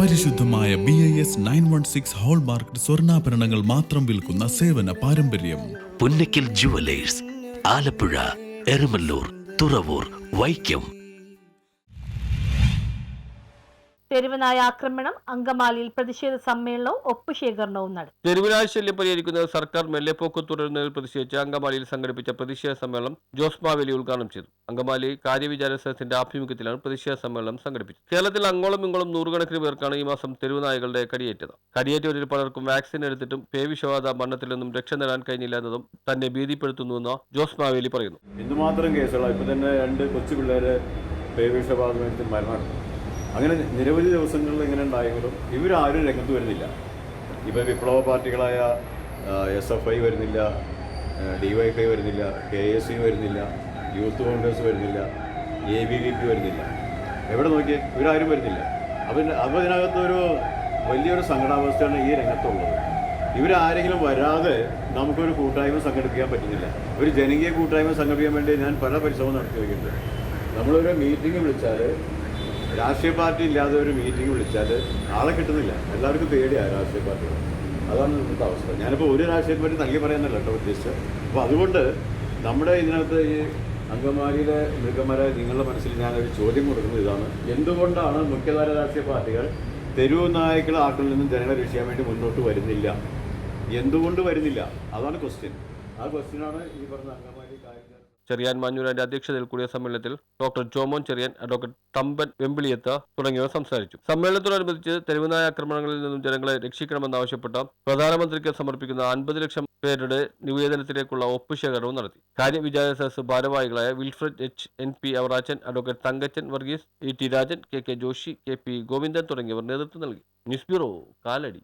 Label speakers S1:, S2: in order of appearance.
S1: പരിശുദ്ധമായ B I S nine one six hallmark സ്വർണാഭരണങ്ങൾ മാത്രം വിൽക്കുന്ന സേവന പാരമ്പര്യം.
S2: പുന്നക്കിൽ ജുവലേഴ്സ് ആലപ്പുഴ എരുമല്ലൂർ തുറവൂർ വൈക്കം
S3: തെരുവനായ ആക്രമണം അങ്കമാലിയിൽ പ്രതിഷേധ സമ്മേളനവും ഒപ്പുശേഖരണവും നടത്തി
S4: തെരുവിനായ ശല്യം പരിഹരിക്കുന്ന സർക്കാർ മെല്ലെപ്പോക്ക് തുടരുന്നതിൽ പ്രതിഷേധിച്ച് അങ്കമാലിയിൽ സംഘടിപ്പിച്ച പ്രതിഷേധ സമ്മേളനം ജോസ് മാവേലി ഉദ്ഘാടനം ചെയ്തു. അങ്കമാലി കാര്യവിചാര സദസ്സിന്റെ ആഭിമുഖ്യത്തിലാണ് പ്രതിഷേധ സമ്മേളനം സംഘടിപ്പിച്ചത്. കേരളത്തിൽ അങ്ങോളം ഇങ്ങോളം നൂറുകണക്കിന് പേർക്കാണ് ഈ മാസം തെരുവുനായകളുടെ കടിയേറ്റത്. കടിയേറ്റവരിൽ പലർക്കും വാക്സിൻ എടുത്തിട്ടും പേവിഷബാധ മരണത്തിൽ നിന്നും രക്ഷ നേടാൻ കഴിഞ്ഞില്ല എന്നതും തന്നെ ഭീതിപ്പെടുത്തുന്നുവെന്ന് ജോസ് മാവേലി പറയുന്നു.
S5: എന്തുമാത്രം കേസുകളാണ് ഇപ്പൊ തന്നെ രണ്ട് കൊച്ചു പിള്ളേരെ പേവിഷബാധമേറ്റത്തിൽ മരണമടഞ്ഞു അങ്ങനെ നിരവധി ദിവസങ്ങളിൽ ഇങ്ങനെ ഉണ്ടായെങ്കിലും ഇവരാരും രംഗത്ത് വരുന്നില്ല. ഇപ്പം വിപ്ലവ പാർട്ടികളായ എസ് എഫ് ഐ വരുന്നില്ല ഡി വൈ എഫ് ഐ വരുന്നില്ല കെ എസ് യു വരുന്നില്ല യൂത്ത് കോൺഗ്രസ് വരുന്നില്ല എ ബി വി പി വരുന്നില്ല. എവിടെ നോക്കിയാൽ ഇവരാരും വരുന്നില്ല. അപ്പം അപ്പോൾ ഇതിനകത്തൊരു വലിയൊരു സങ്കടാവസ്ഥയാണ് ഈ രംഗത്തുള്ളത്. ഇവരാരെങ്കിലും വരാതെ നമുക്കൊരു കൂട്ടായ്മ സംഘടിപ്പിക്കാൻ പറ്റുന്നില്ല. ഒരു ജനകീയ കൂട്ടായ്മ സംഘടിപ്പിക്കാൻ വേണ്ടി ഞാൻ പല പരിശ്രമം നടത്തി വയ്ക്കുന്നുണ്ട് നമ്മളൊരു മീറ്റിംഗ് വിളിച്ചാൽ രാഷ്ട്രീയ പാർട്ടി ഇല്ലാതെ ഒരു മീറ്റിംഗ് വിളിച്ചാൽ ആളെ കിട്ടുന്നില്ല. എല്ലാവർക്കും പേടിയാണ് രാഷ്ട്രീയ പാർട്ടികൾ. അതാണ് ഇന്നത്തെ അവസ്ഥ. ഞാനിപ്പോൾ ഒരു രാഷ്ട്രീയ പാർട്ടി നൽകി പറയാനല്ല കേട്ടോ ഉദ്ദേശിച്ചത്. അപ്പോൾ അതുകൊണ്ട് നമ്മുടെ ഇതിനകത്ത് ഈ അങ്കമാലിയിലെ മൃഗന്മാരെ നിങ്ങളുടെ മനസ്സിൽ ഞാനൊരു ചോദ്യം കൊടുക്കുന്നത് ഇതാണ്. എന്തുകൊണ്ടാണ് മുഖ്യധാര രാഷ്ട്രീയ പാർട്ടികൾ തെരുവ് നായ്ക്കളെ ആക്കളിൽ നിന്നും ജനങ്ങളെ രക്ഷിക്കാൻ വേണ്ടി മുന്നോട്ട് വരുന്നില്ല? എന്തുകൊണ്ട് വരുന്നില്ല? അതാണ് ക്വസ്റ്റ്യൻ ആ ക്വസ്റ്റ്യനാണ് ഈ പറഞ്ഞ അംഗമാരി കാര്യം
S4: ചെറിയാൻ മാഞ്ഞൂരാന്റെ അധ്യക്ഷതയിൽ കൂടിയ സമ്മേളനത്തിൽ ഡോക്ടർ ജോമോൻ ചെറിയാൻ അഡ്വക്കേറ്റ് തമ്പൻ വെമ്പിളിയത്ത് തുടങ്ങിയവർ സംസാരിച്ചു. സമ്മേളനത്തോടനുബന്ധിച്ച് തെരുവുനായ ആക്രമണങ്ങളിൽ നിന്നും ജനങ്ങളെ രക്ഷിക്കണമെന്നാവശ്യപ്പെട്ട പ്രധാനമന്ത്രിക്ക് സമർപ്പിക്കുന്ന അൻപത് ലക്ഷം പേരുടെ നിവേദനത്തിലേക്കുള്ള ഒപ്പുശേഖരണവും നടത്തി. കാര്യവിചാര സദസ് ഭാരവാഹികളായ Wilfred H. N. P. Avarachan advocate Thankachan Varghese E T. Rajan K. K. Joshy K. P. Govindan തുടങ്ങിയവർ നേതൃത്വം നൽകി. News bureau Kalady.